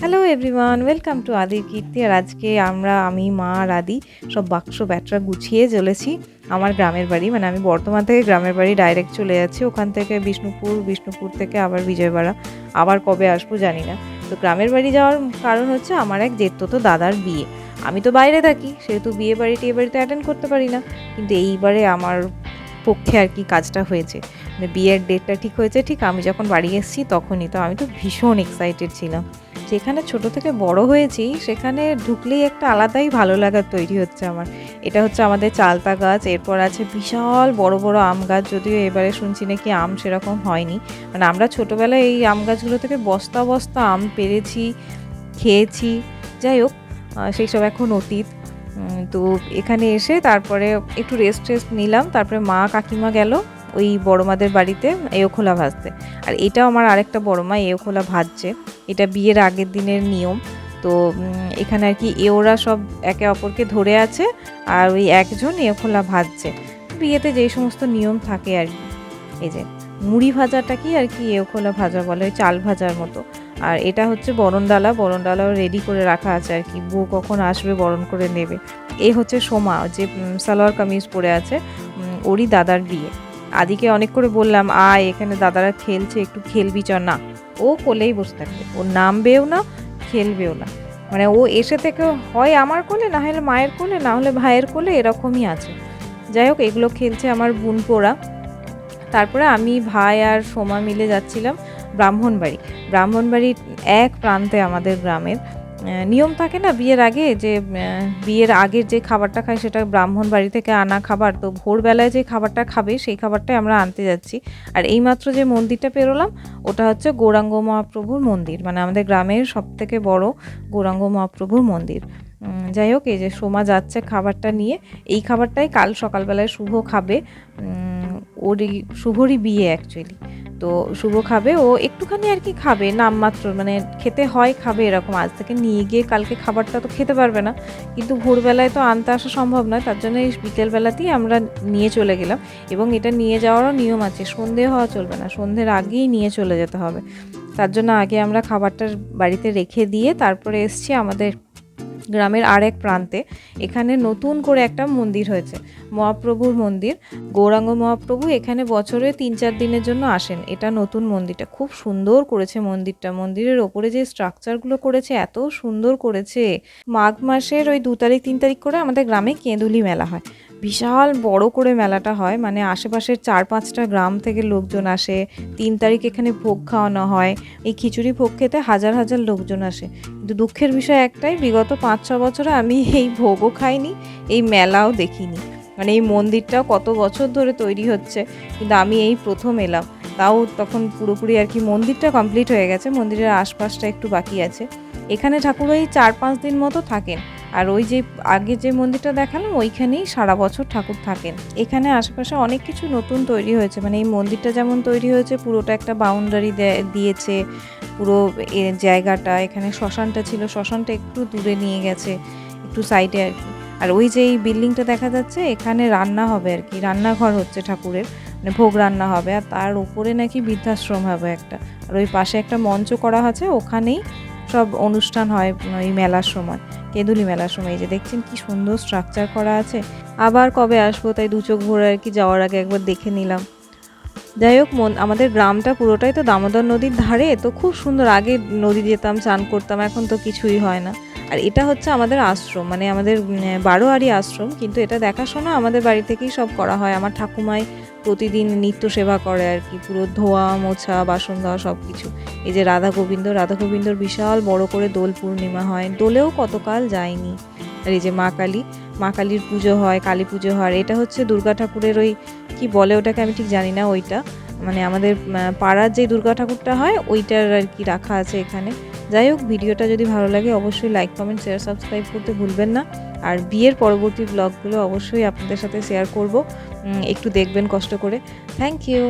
Hello everyone welcome to আদির কীর্তি আর আজকে আমরা, আমি, মা আর আদি সব বাক্স, ব্যাটরা গুছিয়ে চলেছি আমার গ্রামের বাড়ি। মানে আমি বর্তমান থেকে গ্রামের বাড়ি ডাইরেক্ট চলে যাচ্ছি। ওখান থেকে বিষ্ণুপুর বিষ্ণুপুর থেকে আবার বিজয়বাড়া। আবার কবে আসব জানি না। তো গ্রামের বাড়ি যাওয়ার কারণ হচ্ছে আমার এক জেঠতো তো দাদার বিয়ে। আমি তো বাইরে থাকি, সেহেতু বিয়ে বাড়ি টিয়ে বাড়িতে অ্যাটেন্ড করতে পারি না। কিন্তু এইবারে আমার পক্ষে আর কি কাজটা হয়েছে। মানে বিয়ের ডেটটা ঠিক হয়েছে, ঠিক আমি যখন বাড়ি এসেছি তখনই, তো আমি তো ভীষণ এক্সাইটেড ছিলাম। যেখানে ছোট থেকে বড় হয়েছি, সেখানে ঢুকলেই একটা আলাদাই ভালো লাগার তৈরি হচ্ছে আমার। এটা হচ্ছে আমাদের চালতা গাছ, এরপর আছে বিশাল বড় বড় আম গাছ, যদিও এবারে শুনছি নাকি আম সেরকম হয়নি। মানে আমরা ছোটোবেলায় এই আম গাছগুলো থেকে বস্তা বস্তা আম পেরেছি, খেয়েছি, যাই হোক সেই সব এখন অতীত। তো এখানে এসে তারপরে একটু রেস্ট টেস্ট নিলাম, তারপরে মা কাকিমা গেল ওই বড় মাদের বাড়িতে এওখোলা ভাজতে। আর এটাও আমার আরেকটা বড় মা এওখোলা ভাজছে। এটা বিয়ের আগের দিনের নিয়ম। তো এখানে আর কি এওরা সব একে অপরকে ধরে আছে আর ওই একজন এওখোলা ভাজছে। বিয়েতে যেই সমস্ত নিয়ম থাকে আর কি। এই যে। মুড়ি ভাজাটা কি আর কি এওখোলা ভাজা বলে চাল ভাজার মতো। আর এটা হচ্ছে বরণডালা, বরণডালাও রেডি করে রাখা আছে আর কি। বউ কখন আসবে বরণ করে নেবে। এই হচ্ছে সোমা যে সালোয়ার কামিজ পরে আছে ওরই দাদার বিয়ে। আদিকে অনেক করে বললাম, আয়, এখানে দাদারা খেলছে, একটু খেলবি চ না, ও কোলেই বসে থাকবে। ও নামবেও না, খেলবেও না। মানে ও এসে থেকে হয় আমার কোলে, না হলে মায়ের কোলে, না হলে ভাইয়ের কোলে, এরকমই আছে। যাই হোক, এগুলো খেলছে আমার বোনপোরা তারপরে আমি ভাই আর সোমা মিলে যাচ্ছিলাম ব্রাহ্মণবাড়ি। ব্রাহ্মণবাড়ির এক প্রান্তে আমাদের গ্রামের। নিয়ম থাকে না বিয়ের আগে যে বিয়ের আগের যে খাবারটা খায় সেটা ব্রাহ্মণ বাড়ি থেকে আনা খাবার। তো ভোরবেলায় যে খাবারটা খাবে সেই খাবারটাই আমরা আনতে যাচ্ছি। আর এইমাত্র যে মন্দিরটা পেরোলাম, ওটা হচ্ছে গৌরাঙ্গ মহাপ্রভুর মন্দির। মানে আমাদের গ্রামের সব থেকে বড় গৌরাঙ্গ মহাপ্রভুর মন্দির। যাই হোক, এই যে সোমা যাচ্ছে খাবারটা নিয়ে, এই খাবারটাই কাল সকালবেলায় শুভ খাবে। ওরই শুভরই বিয়ে অ্যাকচুয়ালি তো শুভ খাবে, ও একটুখানি আর কি খাবে, নামমাত্র মানে খেতে হয়, খাবে এরকম। আজ থেকে নিয়ে গিয়ে কালকে খাবারটা তো খেতে পারবে না। কিন্তু ভোরবেলায় তো আনতে আসা সম্ভব নয়, তার জন্য এই বিকেলবেলাতেই আমরা নিয়ে চলে গেলাম। এবং এটা নিয়ে যাওয়ারও নিয়ম আছে, সন্ধে হওয়া চলবে না সন্ধ্যের আগেই নিয়ে চলে যেতে হবে। তার জন্য আগে আমরা খাবারটা বাড়িতে রেখে দিয়ে তারপরে এসছি আমাদের গ্রামের আরেক প্রান্তে এখানে নতুন করে একটা মন্দির হয়েছে। মহাপ্রভুর মন্দির। গৌরাঙ্গ মহাপ্রভু এখানে বছরে তিন চার দিনের জন্য আসেন। এটা নতুন মন্দিরটা। খুব সুন্দর করেছে মন্দিরটা। মন্দিরের ওপরে যে স্ট্রাকচারগুলো করেছে, এত সুন্দর করেছে। মাঘ মাসের ওই দু তারিখ, তিন তারিখ করে আমাদের গ্রামে কেঁদুলি মেলা হয়। বিশাল বড় করে মেলাটা হয় মানে আশেপাশের চার পাঁচটা গ্রাম থেকে লোকজন আসে, তিন তারিখ এখানে ভোগ খাওয়ানো হয়, এই খিচুড়ি ভোগ খেতে হাজার হাজার লোকজন আসে। কিন্তু দুঃখের বিষয় একটাই, বিগত পাঁচ, ছ বছরে আমি এই ভোগও খাইনি, এই মেলাও দেখিনি। মানে এই মন্দিরটাও কত বছর ধরে তৈরি হচ্ছে, কিন্তু আমি এই প্রথম এলাম। তাও তখন পুরোপুরি আর কি মন্দিরটা কমপ্লিট হয়ে গেছে, মন্দিরের আশপাশটা একটু বাকি আছে। এখানে ঠাকুর ওই চার, পাঁচ দিন মতো থাকেন। আর ওই যে আগে যে মন্দিরটা দেখালাম, ওইখানেই সারা বছর ঠাকুর থাকেন। এখানে আশেপাশে অনেক কিছু নতুন তৈরি হয়েছে। মানে এই মন্দিরটা যেমন তৈরি হয়েছে, পুরোটা একটা বাউন্ডারি দিয়েছে। পুরো জায়গাটা, এখানে শ্মশানটা ছিল, শ্মশানটা একটু দূরে নিয়ে গেছে, একটু সাইডে আর কি। আর ওই যে এই বিল্ডিংটা দেখা যাচ্ছে, এখানে রান্না হবে আর কি। রান্নাঘর হচ্ছে ঠাকুরের মানে ভোগ রান্না হবে। আর তার উপরে নাকি বৃদ্ধাশ্রম হবে একটা। আর ওই পাশে একটা মঞ্চ করা আছে, ওখানেই সব অনুষ্ঠান হয় ওই মেলার সময় কেঁদুলি মেলার সময়। যে দেখছেন কি সুন্দর স্ট্রাকচার করা আছে। আবার কবে আসব? তাই দু চোখ ভরে আর কি যাওয়ার আগে একবার দেখে নিলাম। যাই হোক, মন, আমাদের গ্রামটা পুরোটাই তো দামোদর নদীর ধারে, তো খুব সুন্দর। আগে নদী যেতাম, চান করতাম, এখন তো কিছুই হয় না। আর এটা হচ্ছে আমাদের আশ্রম মানে আমাদের বারোয়ারি আশ্রম। কিন্তু এটা দেখাশোনা আমাদের বাড়ি থেকেই সব করা হয়। আমার ঠাকুমাই প্রতিদিন নিত্য সেবা করে আর কি, পুরো ধোয়া, মোছা, বাসন ধোয়া সব কিছু এই যে রাধা গোবিন্দ, রাধা গোবিন্দর বিশাল বড় করে দোল পূর্ণিমা হয়, দোলেও কতকাল যায়নি। আর এই যে মা কালী, মা কালীর পুজো হয়, কালী পুজো হয় এটা হচ্ছে দুর্গা ঠাকুরের ওই, কি বলে ওটাকে আমি ঠিক জানি না ওইটা। মানে আমাদের পাড়ার যে দুর্গা ঠাকুরটা হয়, ওইটার আর কি রাখা আছে এখানে। যাই হোক, ভিডিওটা যদি ভালো লাগে অবশ্যই লাইক কমেন্ট শেয়ার সাবস্ক্রাইব করতে ভুলবেন না। আর বিয়ের পরবর্তী ব্লগগুলো অবশ্যই আপনাদের সাথে শেয়ার করব। একটু দেখবেন কষ্ট করে। Thank you